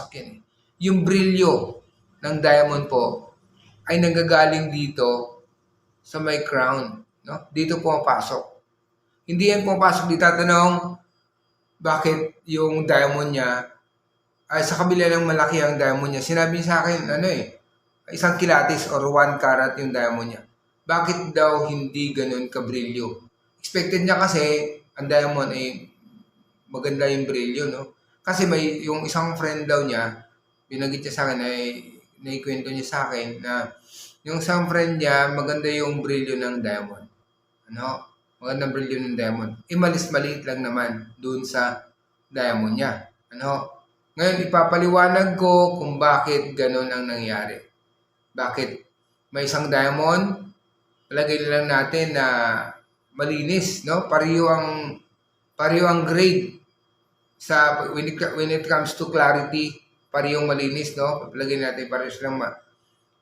pumapasok yan. Yung brilyo ng diamond po ay nanggagaling dito sa may crown. No? Dito pumapasok. Hindi yan pumapasok dito. Tatanong, bakit yung diamond niya ay sa kabila ng malaki ang diamond niya. Sinabi niya sa akin, ano eh, isang kilatis or one carat yung diamond niya. Bakit daw hindi ganun kabrilyo? Expected niya kasi ang diamond ay maganda yung brilyo, no? Kasi may yung isang friend daw niya, binagit niya sa akin ay naikwento niya sa akin na yung isang friend niya, maganda yung brilyo ng diamond. Ano? Magandang brilyo ng diamond. Imalis maliit lang naman dun sa diamond niya. Ano? Ngayon, ipapaliwanag ko kung bakit ganun ang nangyari. Bakit may isang diamond, palagay lang natin na malinis, no? Pariyo ang pariyo ang grade sa when it, when it comes to clarity, parehong malinis, no? Palagay natin pareho silang ma,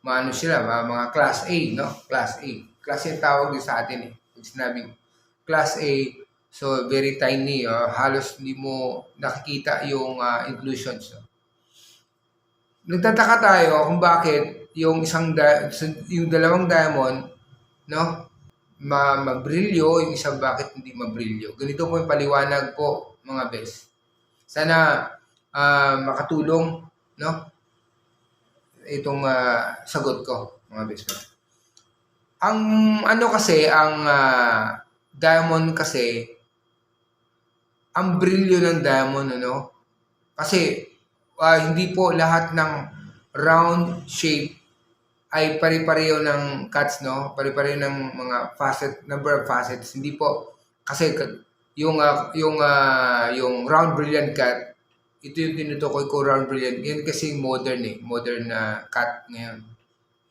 maano sila, ma- mga class A, no? Class A. Class A tawag din sa atin eh. Pag sinabing class A, so very tiny, uh, halos hindi mo nakikita yung uh, inclusions. No? Nagtataka tayo kung bakit yung isang di- yung dalawang diamond, no? Ma mabrilyo, yung isang bakit hindi mabrilyo. Ganito po yung paliwanag po, mga best. Sana ah, makatulong, no? Itong ah, sagot ko, mga friend. Ang ano kasi, ang ah, diamond kasi, ang brilyo ng diamond, ano? Kasi, ah, hindi po lahat ng round shape ay pare-pareho ng cuts, no? Pare-pareho ng mga facet, number of facets. Hindi po, kasi ka- yung, ah, yung, ah, yung round brilliant cut, ito yung tinutukoy ko round brilliant. Yan kasi modern eh, modern na cut ngayon.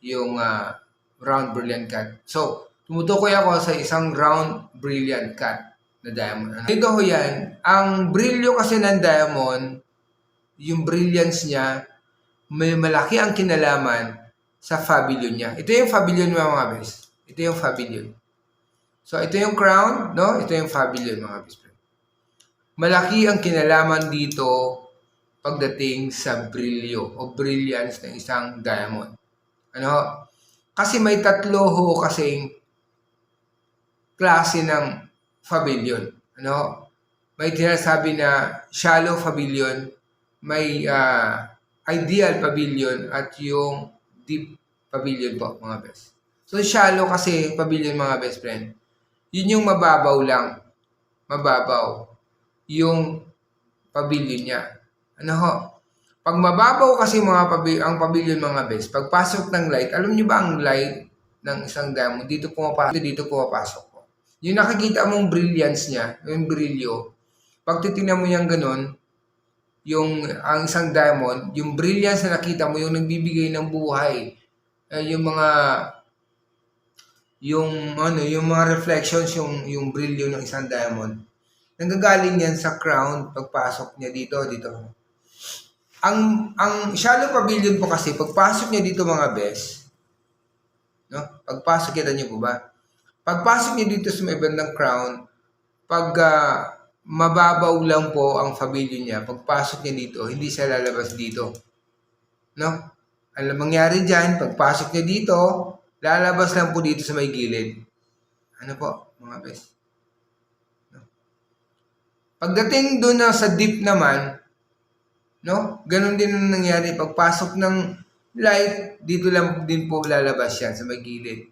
Yung ah, round brilliant cut. So, tumutukoy ako sa isang round brilliant cut na diamond. Ano? Ito ho yan, ang brilyo kasi ng diamond, yung brilliance niya, may malaki ang kinalaman sa fabulon niya. Ito yung fabulon mga bes. Ito yung fabulon. So, ito yung crown, no? Ito yung fabulon mga friend. Malaki ang kinalaman dito pagdating sa brilyo o brilliance ng isang diamond. Ano? Kasi may tatlo ho kasing klase ng pavilion. Ano? May tinasabi na shallow pavilion, may ah, ideal pavilion, at yung deep pavilion po, mga best. So, shallow kasi pavilion, mga best friend. Yun yung mababaw lang. Mababaw. Yung pavilion niya. Ano ho? Pag mababaw kasi mga pabi- ang pavilion mga best, pagpasok ng light, alam niyo ba ang light ng isang diamond, dito pumapasok, dito pumapasok po. Yung nakikita mong brilliance niya, yung brilyo, pag titingnan mo yung ganun, yung ang isang diamond, yung brilliance na nakita mo, yung nagbibigay ng buhay, eh, yung mga yung ano, yung mga reflections, yung yung brilyo ng isang diamond. Nanggagaling yan sa crown pagpasok niya dito, dito. Ang ang shallow pavilion po kasi pagpasok niya dito mga bes, no? Pagpasok kita niyo po ba? Pagpasok niya dito sa may bandang crown, pag ah, mababaw lang po ang pavilion niya, pagpasok niya dito, hindi siya lalabas dito. No? Alam mangyari diyan, pagpasok niya dito, lalabas lang po dito sa may gilid. Ano po, mga bes? No? Pagdating doon na sa deep naman, no? Ganon din ang nangyari. Pagpasok ng light, dito lang din po lalabas yan sa may gilid.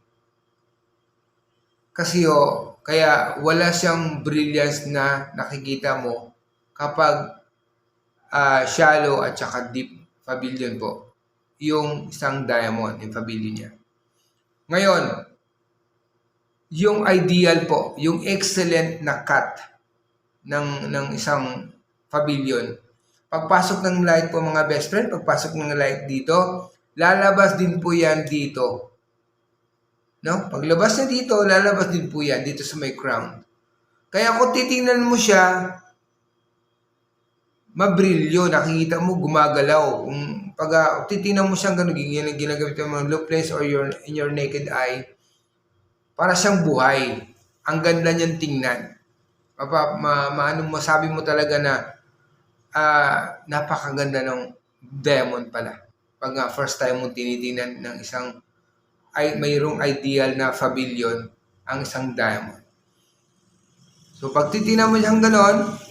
Kasi o, kaya wala siyang brilliance na nakikita mo kapag ah, shallow at saka deep pavilion po. Yung isang diamond, yung pavilion niya. Ngayon, yung ideal po, yung excellent na cut ng, ng isang pavilion, pagpasok ng light po mga best friend, pagpasok ng light dito, lalabas din po yan dito. No? Paglabas niya dito, lalabas din po yan dito sa may crown. Kaya kung titingnan mo siya, mabrilyo, nakikita mo, gumagalaw. Kung pag uh, titingnan mo siyang ganun, gin- ginagamit mo ng look lens or your, in your naked eye, para siyang buhay. Ang ganda niyan tingnan. Papa, ma, maano mo, sabi mo talaga na ah napakaganda ng diamond pala. Pag nga first time mo tinitingnan ng isang ay mayroong ideal na pavilion ang isang diamond. So pag titingnan mo siyang ganon,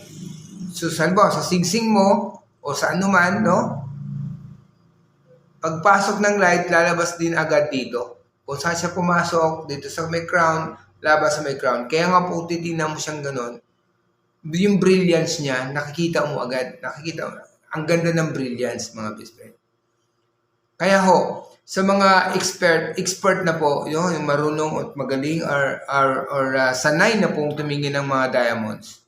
so salbo, sa singsing mo o sa anuman, no? Pagpasok ng light, lalabas din agad dito. Kung saan siya pumasok, dito sa may crown, labas sa may crown. Kaya nga po titingnan mo siyang ganon, yung brilliance niya, nakikita mo agad. Nakikita mo. Ang ganda ng brilliance, mga best friend. Kaya ho, sa mga expert expert na po, yun, yung marunong at magaling or, or, or uh, sanay na pong tumingin ng mga diamonds,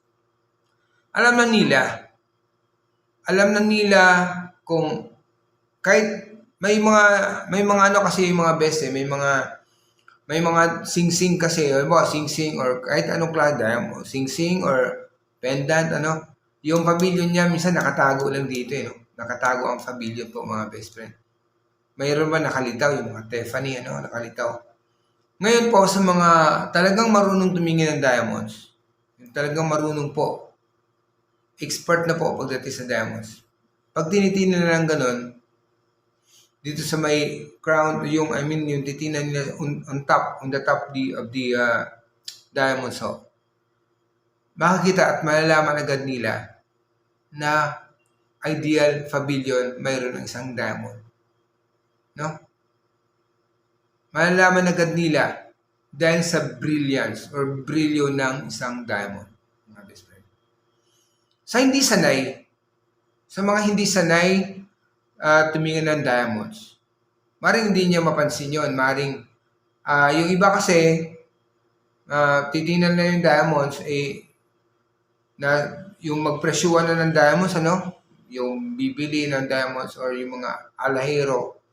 alam na nila, alam na nila kung kahit may mga may mga ano kasi yung mga best eh, may mga may mga sing-sing kasi, ba, sing-sing or kahit anong diamond, sing-sing or pendant, ano, yung pavilion niya minsan nakatago lang dito eh, no? Nakatago ang pavilion po mga best friend. Mayroon ba nakalitaw yung mga Tiffany, ano, nakalitaw. Ngayon po sa mga talagang marunong tumingin ng diamonds, yung talagang marunong po, expert na po pagdating sa diamonds. Pag tinitingnan na lang ganun, dito sa may crown, yung, I mean, yung titinan nila on, on top, on the top the, of the uh, diamonds ho, makikita at malalaman agad nila na ideal pavilion mayroon ng isang diamond. No? Malalaman agad nila dahil sa brilliance or brilyo ng isang diamond. Sa hindi sanay, sa mga hindi sanay uh, tumingin ng diamonds, maring hindi niya mapansin yon Maring uh, yung iba kasi uh, titingnan na yung diamonds eh na yung magpresyuhan na ng diamonds ano? Yung bibili ng diamonds or yung mga alahero.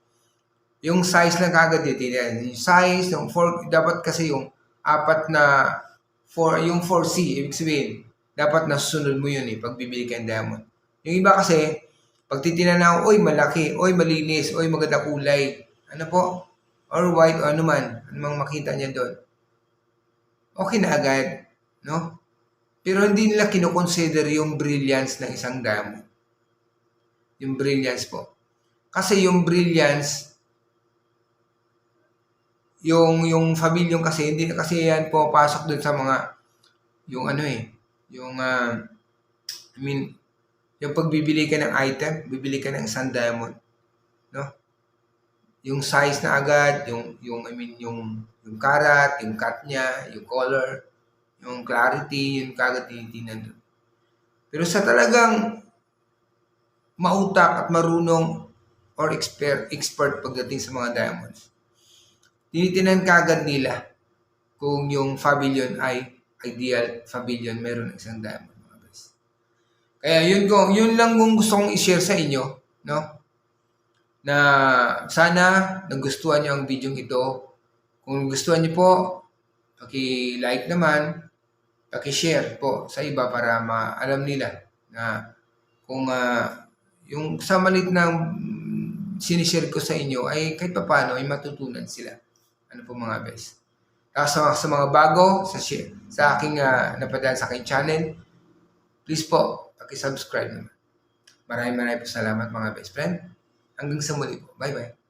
Yung size lang kagad titingnan. Yung size yung four, dapat kasi yung apat na four, yung 4C ibig sabihin dapat nasunod mo yun eh pag bibili ka ng diamond. Yung iba kasi pag titingnan na oy malaki oy malinis oy maganda kulay. Ano po? Or white o ano man anumang makita niya doon. Okay na agad no? Pero hindi nila kinoconsider yung brilliance ng isang diamond. Yung brilliance po. Kasi yung brilliance, yung yung pavilion kasi hindi kasi yan po pasok dun sa mga yung ano eh, yung uh, I mean yung pagbibili ka ng item, bibili ka ng isang diamond, no? Yung size na agad, yung yung I mean yung yung karat, yung cut niya, yung color, yung clarity, yung kagad tinitingnan doon. Pero sa talagang mautak at marunong or expert, expert pagdating sa mga diamonds, tinitinan kagad nila kung yung pavilion ay ideal pavilion, meron ng isang diamond. Mga guys. Kaya yun, ko, yun lang kung gusto kong i-share sa inyo, no? Na sana nagustuhan niyo ang video ito. Kung gustuhan niyo po, paki-like naman, paki-share po sa iba para maalam nila na kung uh, yung sa malit na sinishare ko sa inyo ay kahit pa paano ay matutunan sila. Ano po mga best. Tapos sa, sa mga bago sa, sa aking uh, napadaan sa aking channel, please po, paki-subscribe naman. Maraming maraming po salamat mga best friend. Hanggang sa muli po. Bye-bye.